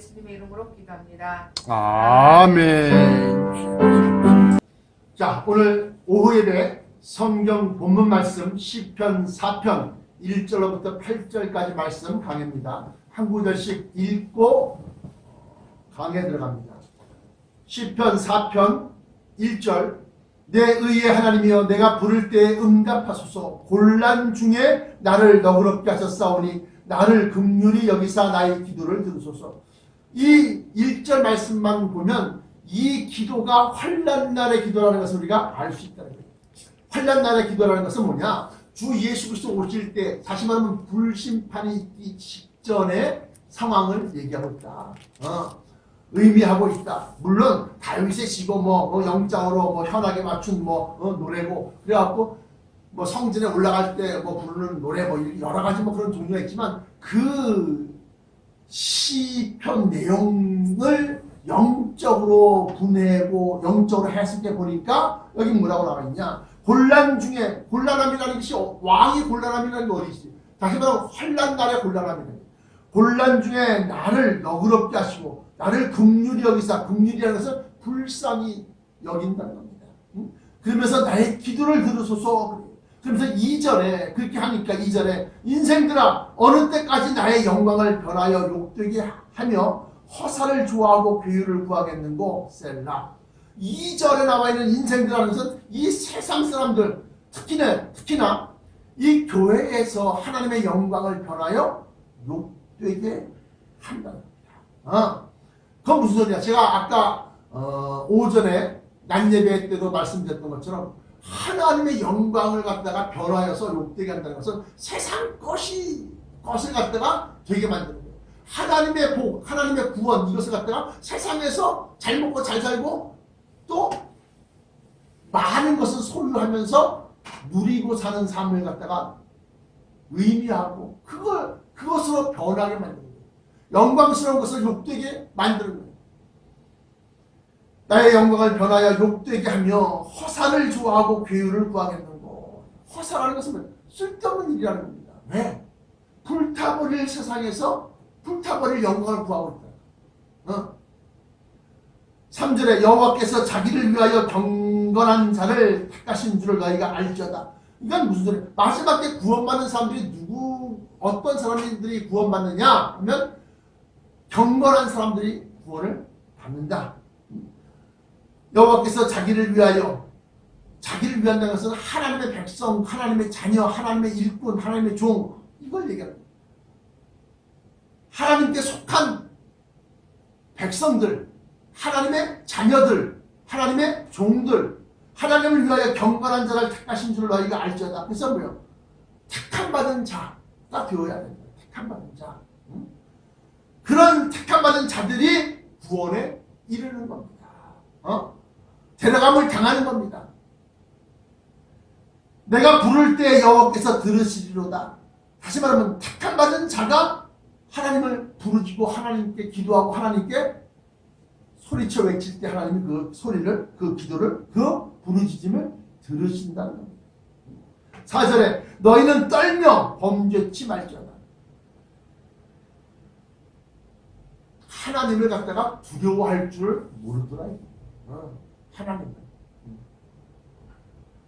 예수님의 이름으로 기도합니다. 아멘. 자, 오늘 오후 예배 성경 본문 말씀 시편 4편 1절로부터 8절까지 말씀 강해입니다. 한 구절씩 읽고 강해 들어갑니다. 시편 4편 1절 내 의의 하나님이여 내가 부를 때에 응답하소서 곤란 중에 나를 너그럽게 하셨사오니 나를 극률히 여기사 나의 기도를 들으소서 이 1절 말씀만 보면 이 기도가 환란 날의 기도라는 것을 우리가 알 수 있다는 거예요. 환란 날의 기도라는 것은 뭐냐? 주 예수 그리스도 오실 때 다시 말하면 불심판이 있기 직전의 상황을 얘기하고 있다. 어, 의미하고 있다. 물론 다윗의 시고 뭐, 뭐 영장으로 뭐 현악에 맞춘 뭐 어, 노래고 그래갖고 뭐 성전에 올라갈 때 뭐 부르는 노래 뭐 여러 가지 뭐 그런 종류가 있지만 그 시편 내용을 영적으로 분해고 영적으로 해석해 보니까 여기 뭐라고 나와 있냐 곤란 중에 곤란함이라는 것이 왕이 곤란함이라는 게 어디지 다시 말하면 환란 날의 곤란함이라는 거예요. 곤란 중에 나를 너그럽게 하시고 나를 극률히 여기사 극률이라는 것은 불쌍히 여긴다는 겁니다. 응? 그러면서 나의 기도를 들으소서 그러면서 이전에 그렇게 하니까 이전에 인생들아 어느 때까지 나의 영광을 변하여 욕되게 하며 허사를 좋아하고 괴유를 구하겠는고 셀라 이절에 나와 있는 것은 이 세상 사람들 특히나 특히나 이 교회에서 하나님의 영광을 변하여 욕되게 한다는 겁니다. 어. 그건 무슨 소리야? 제가 아까 어, 오전에 낮 예배 때도 말씀드렸던 것처럼 하나님의 영광을 갖다가 변화해서 욕되게 한다는 것은 세상 것이 것을 갖다가 되게 만드는 거예요. 하나님의 복, 하나님의 구원 이것을 갖다가 세상에서 잘 먹고 잘 살고 또 많은 것을 소유하면서 누리고 사는 삶을 갖다가 의미하고 그걸 그것으로 변하게 만드는 거예요. 영광스러운 것을 욕되게 만드는 거예요. 나의 영광을 변하여 욕되게 하며 허사를 좋아하고 괴유를 구하겠는고 허사라는 것은 쓸데없는 일이라는 겁니다. 왜? 불타버릴 세상에서 불타버릴 영광을 구하고 있다. 어? 3절에 여호와께서 자기를 위하여 경건한 자를 택하신 줄을 너희가 알지어다. 이건 무슨 소리야? 마지막 때 구원받는 사람들이 누구 어떤 사람들이 구원받느냐 하면 경건한 사람들이 구원을 받는다. 여호와께서 자기를 위하여 자기를 위한다는 것은 하나님의 백성, 하나님의 자녀, 하나님의 일꾼, 하나님의 종 이걸 거예요. 하나님께 속한 백성들, 하나님의 자녀들, 하나님의 종들, 하나님을 위하여 경건한 자를 택하신 줄 너희가 알지어다. 그래서 뭐요? 택함 받은 자가 되어야 된다. 택함 받은 자. 응? 그런 택함 받은 자들이 구원에 이르는 겁니다. 어? 데려감을 당하는 겁니다. 내가 부를 때 여호와께서 들으시리로다. 다시 말하면 택함받은 자가 하나님을 부르짖고 하나님께 기도하고 하나님께 소리쳐 외칠 때 하나님이 그 소리를 그 기도를 그 부르짖음을 들으신다는 겁니다. 4절에 너희는 떨며 범죄치 말지어다. 하나님을 갖다가 두려워할 줄 모르더라. 어, 하나님을.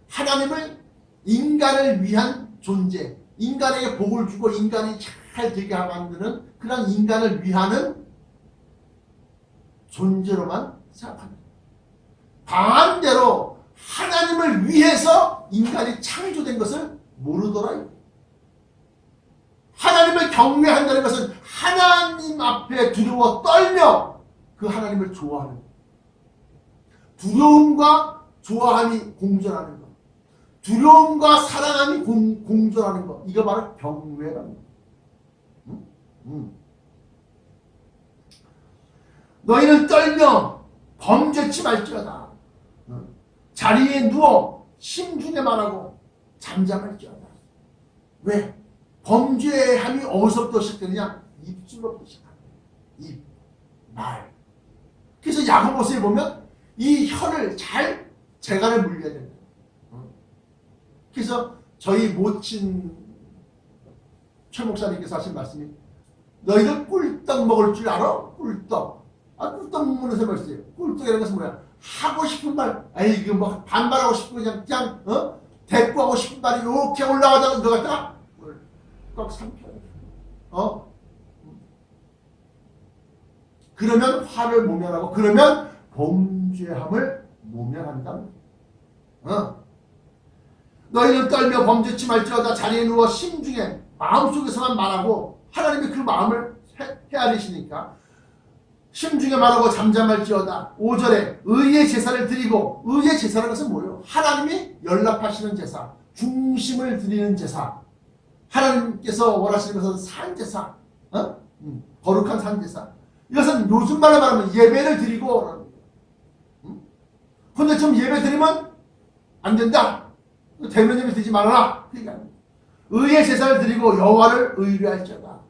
하나님을 인간을 위한 존재, 인간에게 복을 주고 인간이 잘 되게 만드는 그런 인간을 위하는 존재로만 생각합니다. 반대로 하나님을 위해서 인간이 창조된 것을 모르더라. 하나님을 경외한다는 것은 하나님 앞에 두려워 떨며 그 하나님을 좋아하는 것. 두려움과 좋아함이 공존하는 것. 두려움과 사랑함이 공, 공존하는 것. 이거 바로 경외라는 것. 응? 응. 너희는 떨며 범죄치 말지어다. 응. 자리에 누워 심중에 말하고 잠잠할지어다. 왜? 범죄함이 어디서부터 시작되느냐? 입술로부터 시작합니다. 입, 말. 그래서 야고보서에 보면 이 혀를 잘 재간을 물려야 된다. 그래서 저희 모친 최 목사님께서 하신 말씀이 너희들 꿀떡 먹을 줄 알아? 꿀떡. 아, 꿀떡 먹는 서 있어요. 꿀떡이라는 것은 뭐야? 하고 싶은 말, 아니, 이거 뭐 반발하고 싶고 그냥, 그냥, 어? 대꾸하고 싶은 말이 이렇게 올라가다가 너 갖다가 꿀떡 삼켜. 어? 그러면 화를 모면하고, 그러면 범죄함을 모면한다. 어? 너희는 떨며 범죄치 말지어다 자리에 누워 심중에 마음속에서만 말하고 하나님이 그 마음을 헤- 헤아리시니까 심중에 말하고 잠잠할지어다 5절에 의의 제사를 드리고 의의 제사라는 것은 뭐예요? 하나님이 연락하시는 제사 중심을 드리는 제사 하나님께서 원하시는 것은 산제사 어? 음, 거룩한 산제사 이것은 요즘 말로 말하면 예배를 드리고 음? 근데 좀 예배 드리면 안 된다 대면 예배 드리지 말아라 그러니까 의의 제사를 드리고 여호와를 의뢰할지어다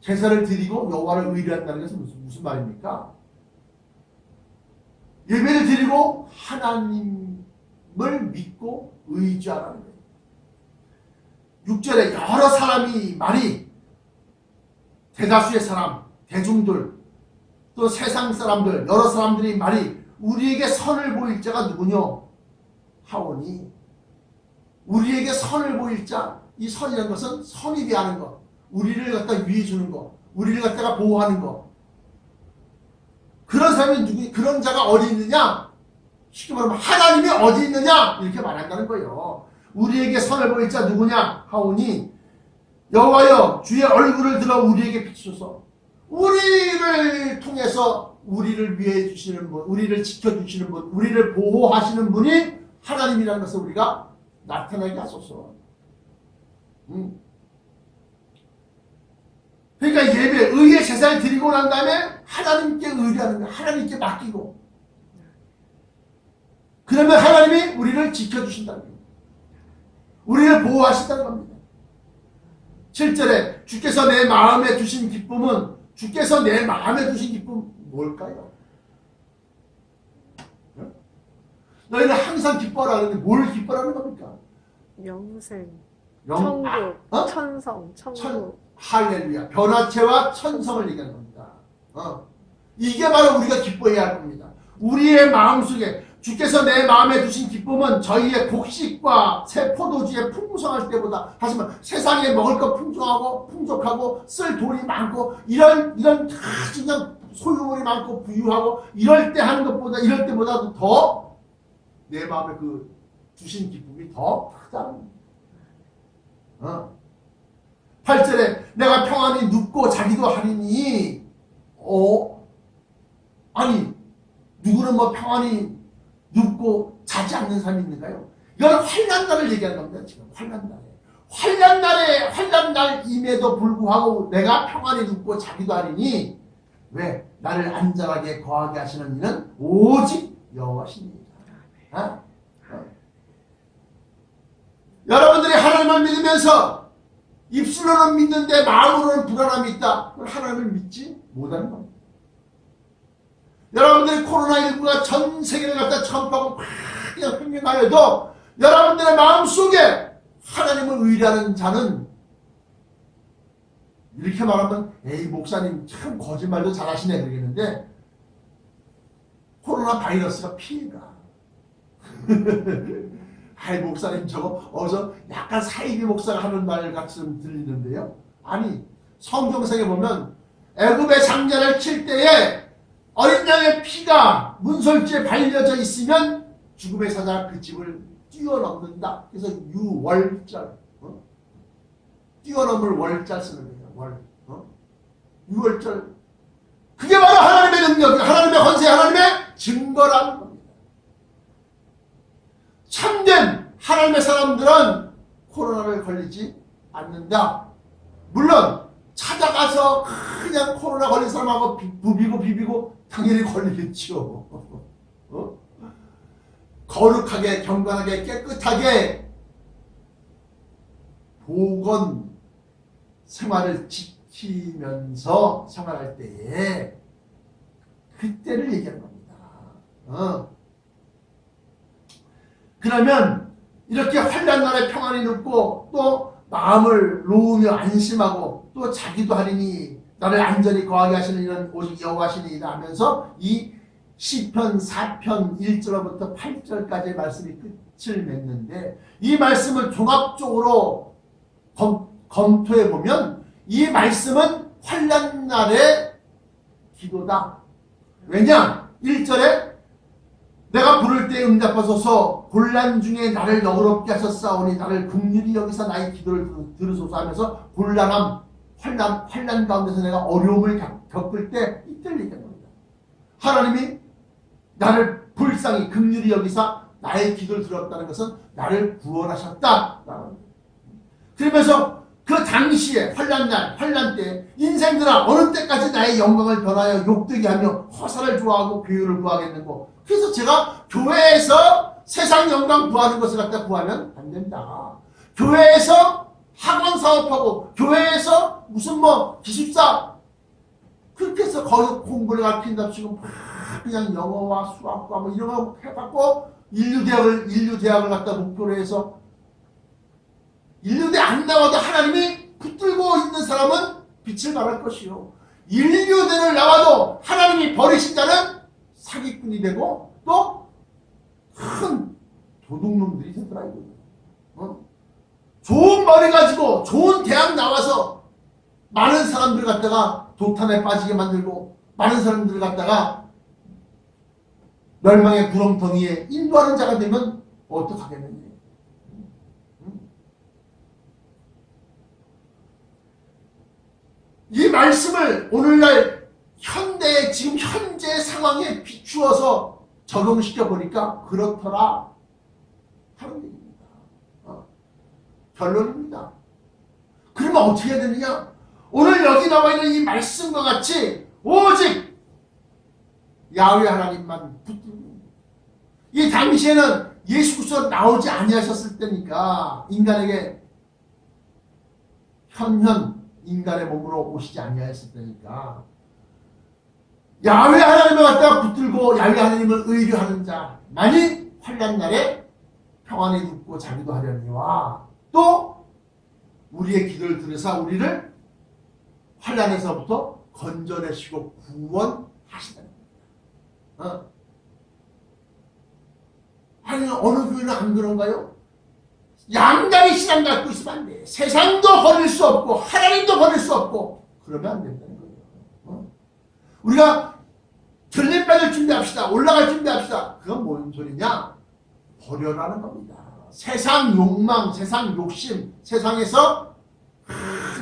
제사를 드리고 여호와를 의뢰한다는 것은 무슨, 무슨 말입니까? 예배를 드리고 하나님을 믿고 의지하라는 거예요. 6절에 여러 사람이 말이 대다수의 사람, 대중들, 또 세상 사람들, 여러 사람들이 말이 우리에게 선을 보일 자가 누구뇨? 하오니 우리에게 선을 보일 자, 이 선이라는 것은 선이 하는 것, 우리를 갖다 위해 주는 것, 우리를 갖다가 보호하는 것. 그런 사람이 누구, 그런 자가 어디 있느냐? 쉽게 말하면 하나님이 어디 있느냐? 이렇게 말한다는 거예요. 우리에게 선을 보일 자 누구냐? 하오니 여호와여 주의 얼굴을 들어 우리에게 비추소서. 우리를 통해서 우리를 위해 주시는 분, 우리를 지켜 주시는 분, 우리를 보호하시는 분이 하나님이라는 것을 우리가 나타나게 하소서. 음. 그러니까 예배, 의의 제사를 드리고 난 다음에 하나님께 의뢰하는 거야. 하나님께 맡기고. 그러면 하나님이 우리를 지켜주신다는 거예요. 우리를 보호하신다는 겁니다. 7절에 주께서 내 마음에 두신 기쁨은 주께서 내 마음에 두신 기쁨 뭘까요? 응? 너희는 항상 기뻐라는데 뭘 기뻐라는 겁니까? 영생, 영, 천국, 어? 천성, 천국. 천, 할렐루야. 변화체와 천성을 얘기하는 겁니다. 어. 이게 바로 우리가 기뻐해야 할 겁니다. 우리의 마음속에 주께서 내 마음에 두신 기쁨은 저희의 곡식과 새 포도주에 풍성할 때보다 하지만 세상에 먹을 것 풍성하고 풍족하고 쓸 돈이 많고 이런 이런 아주 그냥 소유물이 많고 부유하고 이럴 때 하는 것보다 이럴 때보다도 더 내 마음에 그 주신 기쁨이 더 크다는. 어. 8절에 내가 평안히 눕고 자기도 하리니 어 아니 누구는 뭐 평안히 눕고 자지 않는 사람이 있는가요? 이건 환난 날을 얘기하는 겁니다. 지금 환난 날에 환난 날에 환난 날임에도 불구하고 내가 평안히 눕고 자기도 하리니 왜 나를 안전하게 거하게 하시는 이는 오직 여호와십니다. 어? 어. 여러분들이 하나님을 믿으면서 입술로는 믿는데 마음으로는 불안함이 있다. 그럼 하나님을 믿지 못하는 겁니다. 여러분들이 코로나19가 전 세계를 갖다 전파하고 막 그냥 횡행하여도 여러분들의 마음속에 하나님을 의뢰하는 자는 이렇게 말하면 에이 목사님 참 거짓말도 잘하시네 그러겠는데 코로나 바이러스가 피해가 아이 목사님 저거 어서 약간 사이비 목사가 하는 말 같이 들리는데요. 아니 성경상에 보면 애굽의 장자를 칠 때에 어린 양의 피가 문설주에 발려져 있으면 죽음의 사자가 그 집을 뛰어넘는다. 그래서 유월절 어? 뛰어넘을 월자 쓰는 거예요. 월 어? 유월절 그게 바로 하나님의 능력, 하나님의 권세, 하나님의 증거라는 겁니다. 참된 하나님의 사람들은 코로나를 걸리지 않는다. 물론 찾아가서 그냥 코로나 걸린 사람하고 비- 부비고 비비고 당연히 걸리겠죠. 어? 거룩하게 경건하게 깨끗하게 보건 생활을 지키면서 생활할 때에 그때를 얘기하는 겁니다. 어. 그러면 이렇게 환란 날에 평안이 눕고 또 마음을 놓으며 안심하고 또 자기도 하리니 나를 안전히 거하게 하시는 이는 오직 여호와시니이다 하면서 이 시편 4편 1절부터 8절까지의 말씀이 끝을 맺는데 이 말씀을 종합적으로 검, 검토해 보면 이 말씀은 환란 날의 기도다. 왜냐? 1절에 내가 부를 때 응답하소서 곤란 중에 나를 너그럽게 하셨사오니 나를 긍휼히 여기서 나의 기도를 들- 들으소서 하면서 곤란함 환란 환란 가운데서 내가 어려움을 겪- 겪을 때 얘기하는 겁니다. 하나님이 나를 불쌍히 긍휼히 여기사 나의 기도를 들었다는 것은 나를 구원하셨다. 그러면서 그 당시에 환란 날, 환란 때 인생들아 어느 때까지 나의 영광을 변하여 욕되게 하며 허사를 좋아하고 교유를 구하겠는고 그래서 제가 교회에서 세상 영광 구하는 것을 갖다 구하면 안 된다. 교회에서 학원 사업하고 교회에서 무슨 뭐 기숙사 그렇게 해서 거기서 공부를 가르친답시고 막 그냥 영어와 수학과 뭐 이런 거 해갖고 인류대학을 인류대학을 갖다 목표로 해서 인류대 안 나와도 하나님이 붙들고 있는 사람은 빛을 발할 것이요. 인류대를 나와도 하나님이 버리신 자는 사기꾼이 되고 또 큰 도둑놈들이 되더라 이거. 어? 좋은 머리 가지고 좋은 대학 나와서 많은 사람들 갖다가 도탄에 빠지게 만들고 많은 사람들을 갖다가 멸망의 구렁텅이에 인도하는 자가 되면 어떡하겠느냐. 이 말씀을 오늘날 현대 지금 현재 상황에 비추어서 적용시켜 보니까 그렇더라 하는. 어. 결론입니다. 그러면 어떻게 해야 되느냐? 오늘 여기 나와 있는 이 말씀과 같이 오직 야훼 하나님만 붙들고 이 당시에는 예수 그리스도 나오지 아니하셨을 때니까 인간에게 현현 인간의 몸으로 오시지 아니하였을 때니까 야훼 하나님을 갖다가 붙들고 야훼 하나님을 의뢰하는 자만이 환란 날에 평안에 눕고 자기도 하려니와 또 우리의 기도를 들으사 우리를 환란에서부터 건져내시고 구원하시다. 어? 아니 어느 교회는 안 그런가요? 양다리 신앙 갖고 있으면 안 돼. 세상도 버릴 수 없고 하나님도 버릴 수 없고 그러면 안 된다는 거예요. 어? 우리가 전례받을 준비합시다. 올라갈 준비합시다. 그건 뭔 소리냐? 버려라는 겁니다. 세상 욕망, 세상 욕심, 세상에서 아,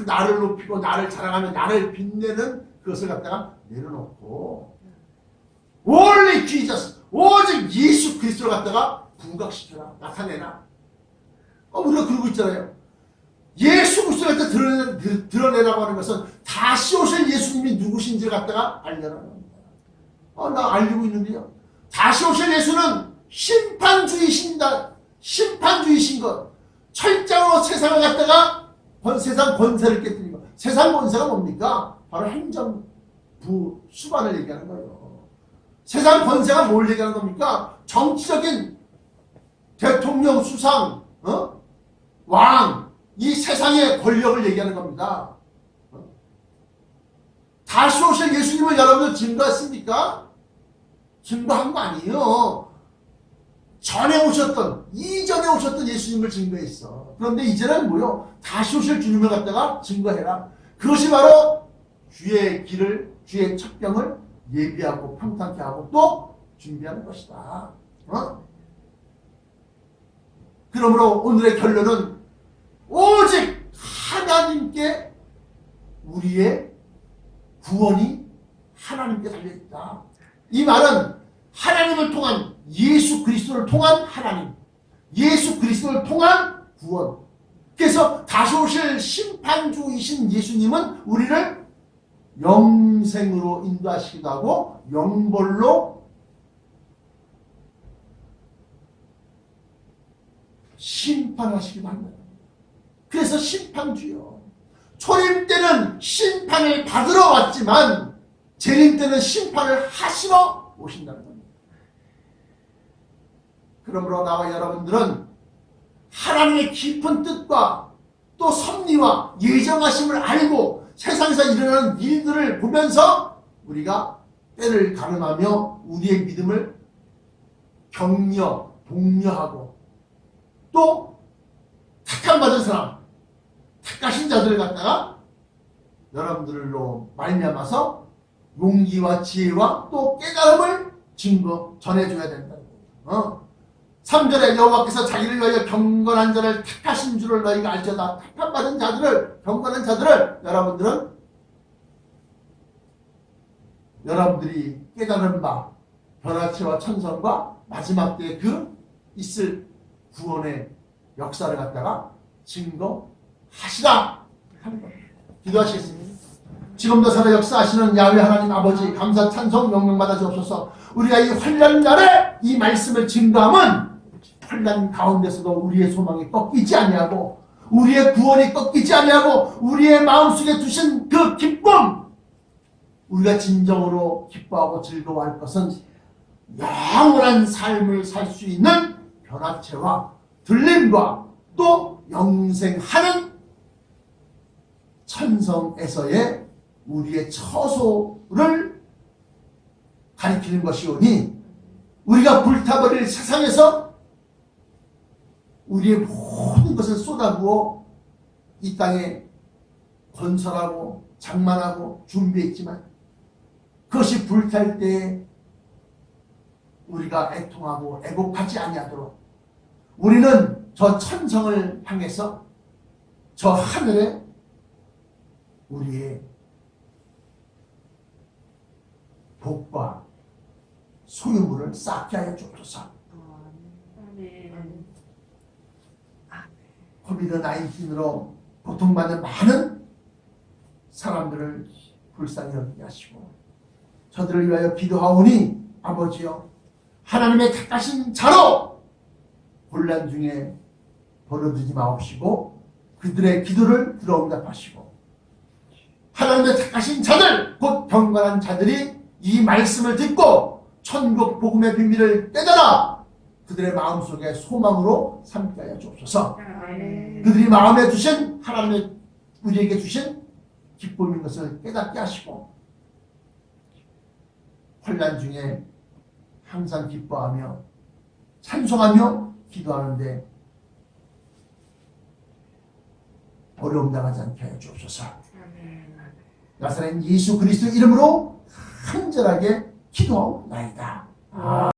나를 높이고 나를 자랑하며 나를 빛내는 그것을 갖다가 내려놓고 원리 Jesus 오직 예수 그리스도를 갖다가 부각시켜라 나타내라. 어, 우리가 그러고 있잖아요. 예수 그리스도를 갖다 드러내, 드- 드러내라고 하는 것은 다시 오실 예수님이 누구신지를 갖다가 알려라는 겁니다 어, 나 알고 있는데요. 다시 오실 예수는 심판주이신다 심판주이신 것 철장으로 세상을 갖다가 권- 세상 권세를 깨뜨린 것 세상 권세가 뭡니까? 바로 행정부 수반을 얘기하는 거예요 세상 권세가 뭘 얘기하는 겁니까? 정치적인 대통령 수상, 어? 왕, 이 세상의 권력을 얘기하는 겁니다. 어? 다시 오실 예수님을 여러분들 증거했습니까? 증거한 거 아니에요. 전에 오셨던, 이전에 오셨던 예수님을 증거했어. 그런데 이제는 뭐요? 다시 오실 주님을 갖다가 증거해라. 그것이 바로 주의 길을, 주의 첩병을 예비하고 평탄케 하고 또 준비하는 것이다. 어? 그러므로 오늘의 결론은 오직 하나님께 우리의 구원이 하나님께 달려있다. 이 말은 하나님을 통한 예수 그리스도를 통한 하나님, 예수 그리스도를 통한 구원. 그래서 다시 오실 심판주이신 예수님은 우리를 영생으로 인도하시기도 하고 영벌로 심판하시기도 합니다. 그래서 심판주요. 초림 때는 심판을 받으러 왔지만 재림 때는 심판을 하시러 오신다는 겁니다. 그러므로 나와 여러분들은 하나님의 깊은 뜻과 또 섭리와 예정하심을 알고 세상에서 일어나는 일들을 보면서 우리가 때를 가늠하며 우리의 믿음을 격려, 독려하고 또 택함 받은 사람, 택하신 자들을 갖다가 여러분들로 말미암아서 용기와 지혜와 또 깨달음을 증거 전해줘야 된다. 어? 3절에 여호와께서 자기를 위하여 경건한 자를 택하신 줄을 너희가 알지어다. 택함 받은 자들을 경건한 자들을 여러분들은 여러분들이 깨달은 바 변화체와 천성과 마지막 때에 그 있을 구원의 역사를 갖다가 겁니다. 기도하시겠습니다. 지금도 살아 역사하시는 야훼 하나님 아버지 감사 찬송 명령받아 주옵소서 우리가 이 환란 날에 이 말씀을 증거함은 환란 가운데서도 우리의 소망이 꺾이지 아니하고 우리의 구원이 꺾이지 아니하고 우리의 마음속에 두신 그 기쁨! 우리가 진정으로 기뻐하고 즐거워할 것은 영원한 삶을 살 수 있는 변화체와 들림과 또 영생하는 천성에서의 우리의 처소를 가리키는 것이오니 우리가 불타버릴 세상에서 우리의 모든 것을 쏟아부어 이 땅에 건설하고 장만하고 준비했지만 그것이 불탈 때에 우리가 애통하고 애곡하지 아니하도록 우리는 저 천성을 향해서 저 하늘에 우리의 복과 소유물을 쌓게 하여 주옵소서. 아멘. 코비드 19으로 고통받는 많은 사람들을 불쌍히 여기게 하시고 저들을 위하여 기도하오니 아버지여 하나님의 택하신 자로 혼란 중에 버려두지 마옵시고 그들의 기도를 들어 응답하시고 하나님의 택하신 자들 곧 경건한 자들이 이 말씀을 듣고 천국 복음의 비밀을 깨달아 그들의 마음속에 소망으로 삼게 하여 주옵소서. 아멘. 그들이 마음에 두신 하나님의 우리에게 주신 기쁨인 것을 깨닫게 하시고 환란 중에 항상 기뻐하며 찬송하며 기도하는데 어려움 당하지 않게 하여 주옵소서. 나사렛 예수 그리스도 이름으로 간절하게 기도하옵나이다.